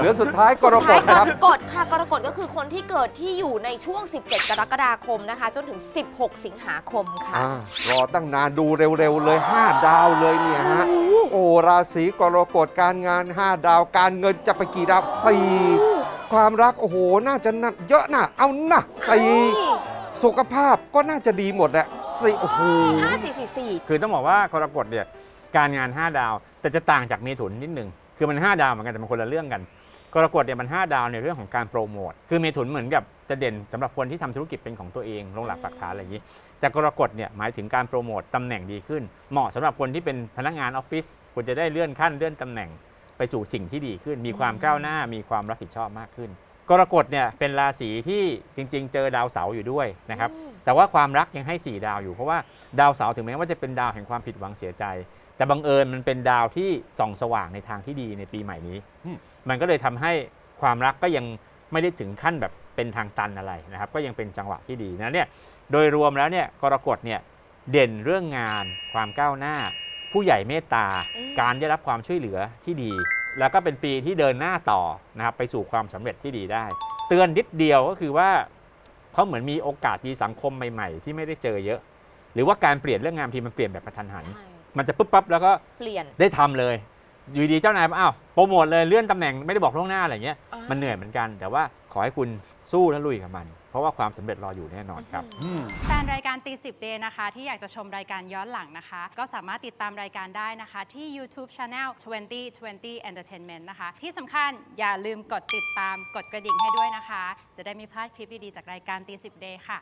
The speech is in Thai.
เหลือสุดท้ายกรกฎนะครับ กฎค่ะกรกฎก็คือคนที่เกิดที่อยู่ในช่วง 17 กรกฎาคมนะคะ จนถึง 16 สิงหาคมค่ะ อ่ารอตั้งนานดูเร็วๆเลย 5 ดาวเลยเนี่ยฮะ โอ้ราศีกรกฎการงาน 5 ดาวการเงินจะไปกี่ดาว4ความรักโอ้โหน่าจะนับเยอะนะเอานะสี่สุขภาพก็น่าจะดีหมดแหละสี่โอ้โหห้าสี่สี่สี่คือต้องบอกว่ากรกฎเนี่ยการงาน 5 ดาว แต่จะต่างจากเมถุนนิดนึง คือมัน 5 ดาวเหมือนกันแต่มันคนละเรื่องกัน กรกฎเนี่ยมัน 5 ดาวในเรื่องของการโปรโมท คือเมถุนเหมือนกับจะเด่นสำหรับคนที่ทำธุรกิจเป็นของตัวเองลงหลักปักฐานอะไรอย่างนี้ แต่กรกฎเนี่ยหมายถึงการโปรโมทตำแหน่งดีขึ้น เหมาะสำหรับคนที่เป็นพนักงานออฟฟิศคุณจะได้เลื่อนขั้นเลื่อนตำแหน่ง ไปสู่สิ่งที่ดีขึ้น มีความก้าวหน้ามีความรับผิดชอบมากขึ้น กรกฎเนี่ยเป็นราศีที่จริง ๆ เจอดาวเสาร์อยู่ด้วยนะครับแต่ว่าความรักยังให้ 4 ดาวอยู่เพราะว่าดาวเสาร์ถึงแม้ว่าจะเป็นดาวแห่งความผิดหวังเสียใจ แต่บังเอิญมันเป็นดาวที่ส่องสว่างในทางที่ดีในปีใหม่นี้อืมมันก็เลยทำให้ความรักก็ยังไม่ได้ถึงขั้นแบบเป็นทางตันอะไรนะครับ ก็ยังเป็นจังหวะที่ดีนะเนี่ยโดยรวมแล้วเนี่ยกรกฎเนี่ยเด่นเรื่องงาน ความก้าวหน้า ผู้ใหญ่เมตตาอืมการได้รับความช่วยเหลือที่ดี แล้วก็เป็นปีที่เดินหน้าต่อนะครับไปสู่ความสำเร็จที่ดีได้ เตือนนิดเดียวก็คือว่าเขาเหมือนมีโอกาสมีสังคมใหม่ๆ ที่ไม่ได้เจอเยอะ หรือว่าการเปลี่ยนเรื่องงานทีมันเปลี่ยนแบบกระทันหันใช่มันจะปุ๊บปั๊บแล้วก็เปลี่ยนได้ทำเลยอยู่ดีเจ้านายบอกอ้าวโปรโมทเลยเลื่อนตำแหน่งไม่ได้บอกล่วงหน้าอะไรเงี้ยอ่ามัมันเหนื่อยเหมือนกัน แต่ว่าขอให้คุณสู้และลุยกับมัน เพราะว่าความสำเร็จรออยู่แน่นอนครับอืมแฟนรายการตีสิบเดนะคะ ที่อยากจะชมรายการย้อนหลังนะคะ ก็สามารถติดตามรายการได้นะคะ ที่ YouTube Channel 2020 Entertainment นะคะ ที่สำคัญอย่าลืมกดติดตามกดกระดิ่งให้ด้วยนะคะ จะได้ไม่พลาดคลิปดี ๆ จากรายการตีสิบเดค่ะ